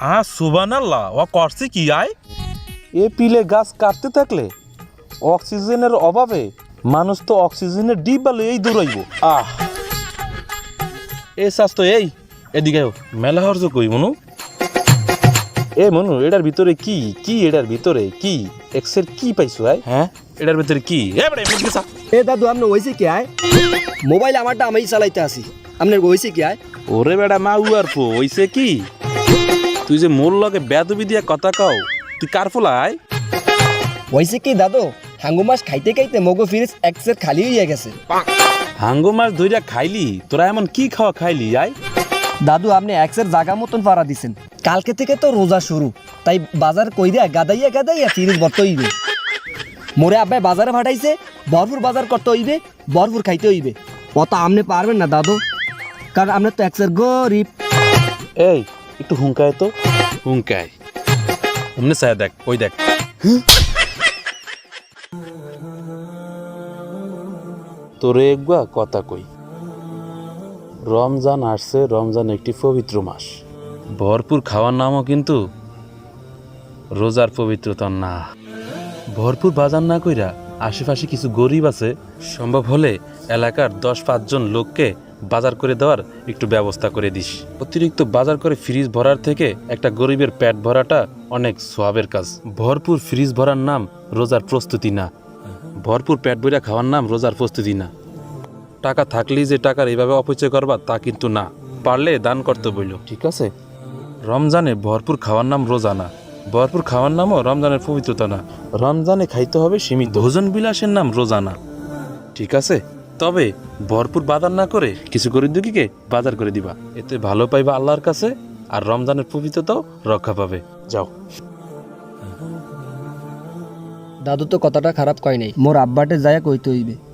সুবান আল্লাহ ও করছে কি আয়? এ পিলে গাছ কাটতে থাকলে অক্সিজেনের অভাবে মানুষ তো অক্সিজেনের ডিপ ডিব্বা এই দৌড়াইব। আহ! এ স্বাস্থ্য এই এদিকে মেলা হরজ কই মনু? এ মনু এটার ভিতরে কি? কি এটার ভিতরে? কি? এক্সের কি পাইছো আয়? হ্যাঁ? এটার ভিতরে কি? এ বড় এ দাদু আপনি হয়েছে কি আয়? মোবাইল আমারটা আমি চালাইতে আসি আপনার হয়েছে কি আয়? ওরে বেড়া মা উয়ার ফো হইছে কি? তুই যে মোর লগে বেদবি দিয়া কথা কও তুই কার ফুলাই হয়েছে কি দাদু হাঙ্গু মাছ খাইতে খাইতে মগো ফ্রিজ এক সেট খালি হয়ে গেছে। হাঙ্গো মাছ ধইরা খাইলি তোরা এমন কি খাওয়া খাইলি আয় দাদু আপনি এক সেট জাগা মতন পাড়া দিছেন। কালকে থেকে তো রোজা শুরু তাই বাজার কইরা গাদাইয়া গাদাইয়া ফ্রিজ ভরতে হইবে। মোরে আব্বাই বাজারে পাঠাইছে ভরপুর বাজার করতে হইবে ভরপুর খাইতে হইবে। অত আপনি পারবেন না দাদু কারণ আপনার তো এক সেট গরিব। এই একটু হুঙ্কায় তো। অমনে চায় দেখ ওই দেখ। তোরে একবা কথা কই। রমজান আসছে রমজান একটি পবিত্র মাস। ভরপুর খাওয়ার নামও কিন্তু রোজার পবিত্রতা না। ভরপুর বাজার না কইরা আশেপাশে কিছু গরিব আছে, সম্ভব হলে এলাকার দশ পাঁচজন লোককে বাজার করে দেওয়ার একটু ব্যবস্থা করে দিস। অতিরিক্ত বাজার করে ফ্রিজ ভরার থেকে একটা গরিবের পেট ভরাটা অনেক সোয়াবের কাজ। ভরপুর ফ্রিজ ভরার নাম রোজার প্রস্তুতি না। ভরপুর পেট ভরা খাওয়ার নাম রোজার প্রস্তুতি না। টাকা থাকলেই যে টাকার এইভাবে অপচয় করবা তা কিন্তু না। পারলে দান করতে বইল। ঠিক আছে। রমজানে ভরপুর খাওয়ার নাম রোজা না। ভরপুর খাওয়ার নামও রমজানের পবিত্রতা না। রমজানে খাইতে হবে সীমিত। ভোজন বিলাসের নাম রোজানা। ঠিক আছে? তবে ভরপুর বাজার না করে কিছু গরিব দুঃখীকে বাজার করে দিবা। এতে ভালো পাইবা আল্লাহর কাছে আর রমজানের পবিত্রতাও রক্ষা পাবে। যাও। দাদু তো কথাটা খারাপ কয় নাই। মোর আব্বাটে যায় কইতে হইবে।